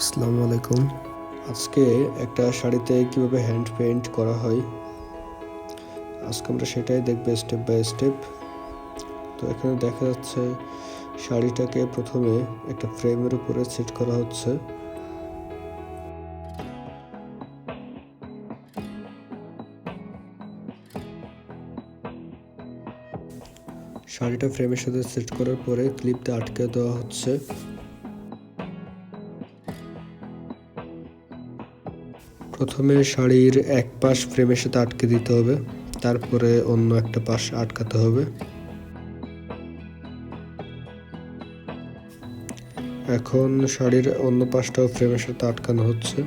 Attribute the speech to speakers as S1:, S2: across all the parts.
S1: আসসালামু আলাইকুম। আজকে একটা শাড়িতে কীভাবে হ্যান্ড পেইন্ট করা হয়, আজকে আমরা সেটাই দেখব স্টেপ বাই স্টেপ তো এখানে দেখা যাচ্ছে শাড়িটাকে প্রথমে একটা ফ্রেমের উপরে সেট করা হচ্ছে। শাড়িটা ফ্রেমের সাথে সেট করার পরে ক্লিপটা আটকে দেওয়া হচ্ছে। প্রথমে শাড়ির এক পাশ ফ্রেমের সাথে আটকে দিতে হবে, তারপরে অন্য একটা পাশ আটকাতে হবে। এখন শাড়ির অন্য পাশটাও ফ্রেমের সাথে আটকানো হচ্ছে।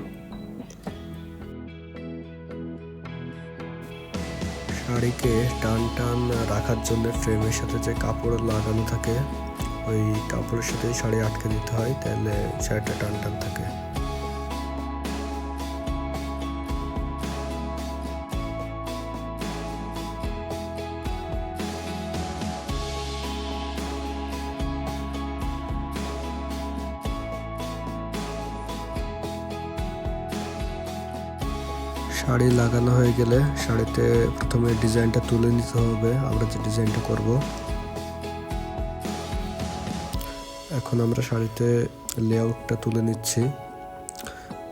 S1: শাড়িকে টান টান রাখার জন্য ফ্রেমের সাথে যে কাপড় লাগানো থাকে, ওই কাপড়ের সাথে শাড়ি আটকে দিতে হয়, তাহলে শাড়িটা টান টান থাকে। শাড়ি লাগানো হয়ে গেলে শাড়িতে প্রথমে ডিজাইনটা তুলে নিতে হবে। আমরা যে ডিজাইনটা করব। এখন আমরা শাড়িতে লেআউটটা তুলে নিচ্ছি,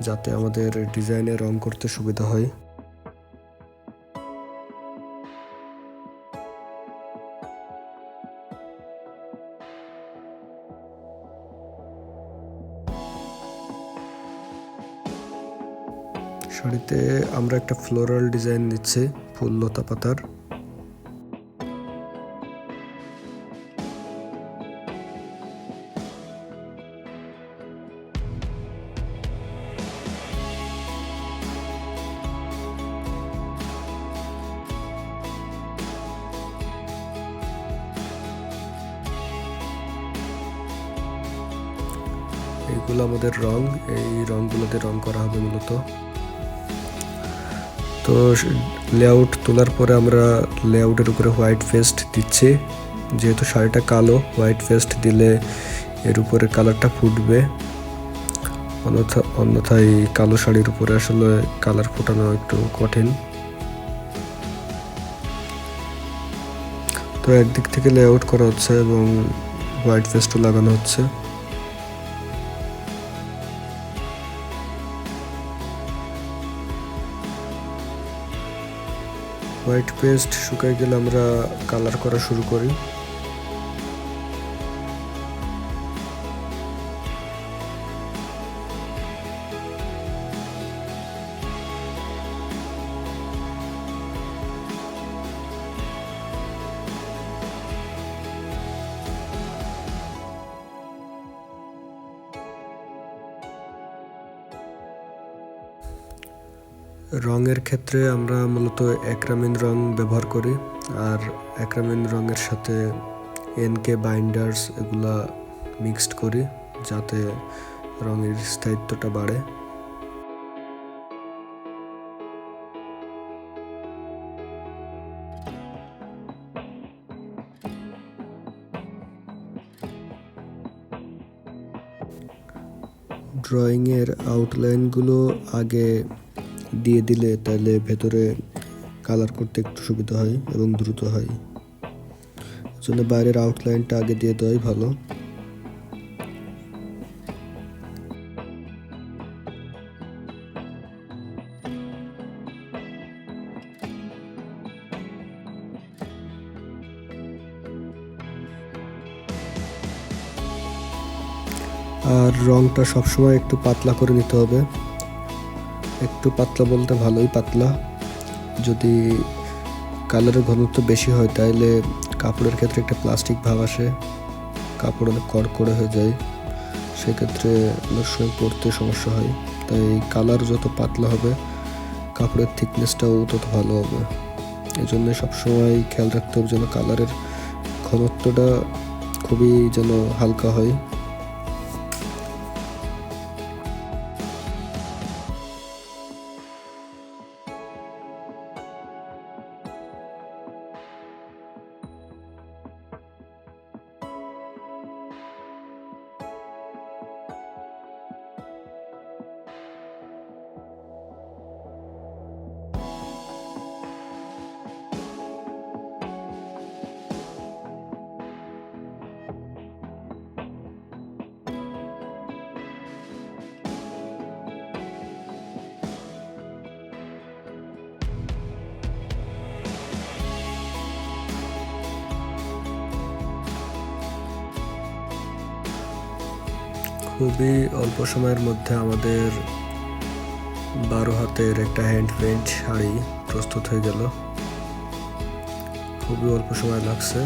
S1: যাতে আমাদের ডিজাইনে রং করতে সুবিধা হয়। শাড়িতে আমরা একটা ফ্লোরাল ডিজাইন দিচ্ছি ফুল লতা পাতার। এইগুলো আমাদের রং, এই রংগুলোতে রং করা হবে মূলত। তো লেআউট তোলার পরে আমরা লেআউটের উপরে হোয়াইট পেস্ট দিচ্ছি। যেহেতু শাড়িটা কালো হোয়াইট পেস্ট দিলে এর উপরে কালারটা ফুটবে। অন্যথা, অন্যথায় কালো শাড়ির উপরে আসলে কালার ফোটানো একটু কঠিন। তো একদিক থেকে লেআউট করা হচ্ছে এবং হোয়াইট পেস্টও লাগানো হচ্ছে। হোয়াইট পেস্ট শুকাই গেলে আমরা কালার করা শুরু করি। রঙের ক্ষেত্রে আমরা মূলত একরামিন রং ব্যবহার করি, আর একরামিন রঙের সাথে এনকে বাইন্ডার্স এগুলা মিক্সড করি যাতে রঙের স্থায়িত্বটা বাড়ে। ড্রয়িংয়ের আউটলাইনগুলো আগে দিয়ে দিলে তাহলে ভেতরে কালার করতে একটু সুবিধা হয় এবং দ্রুত হয়। জন্য বাইরের আউটলাইনটা আগে দিয়ে দেওয়াই ভালো। আর রংটা সবসময় একটু পাতলা করে নিতে হবে। একটু পাতলা বলতে ভালোই পাতলা। যদি কালারের ঘনত্ব বেশি হয় তাহলে কাপড়ের ক্ষেত্রে একটা প্লাস্টিক ভাব আসে। কাপড় অনেক কড়কড়ে হয়ে যায়। সেক্ষেত্রে অনেক সময় পরতে সমস্যা হয়। তাই কালার যত পাতলা হবে, কাপড়ের থিকনেসটাও তত ভালো হবে। এই জন্য সবসময় খেয়াল রাখতে হবে যেন কালারের ঘনত্বটা খুবই যেন হালকা হয়। খুবই অল্প সময়ের মধ্যে আমাদের বারো হাতের একটা হ্যান্ড পেন্ট শাড়ি প্রস্তুত হয়ে গেল। খুবই অল্প সময় লাগছে।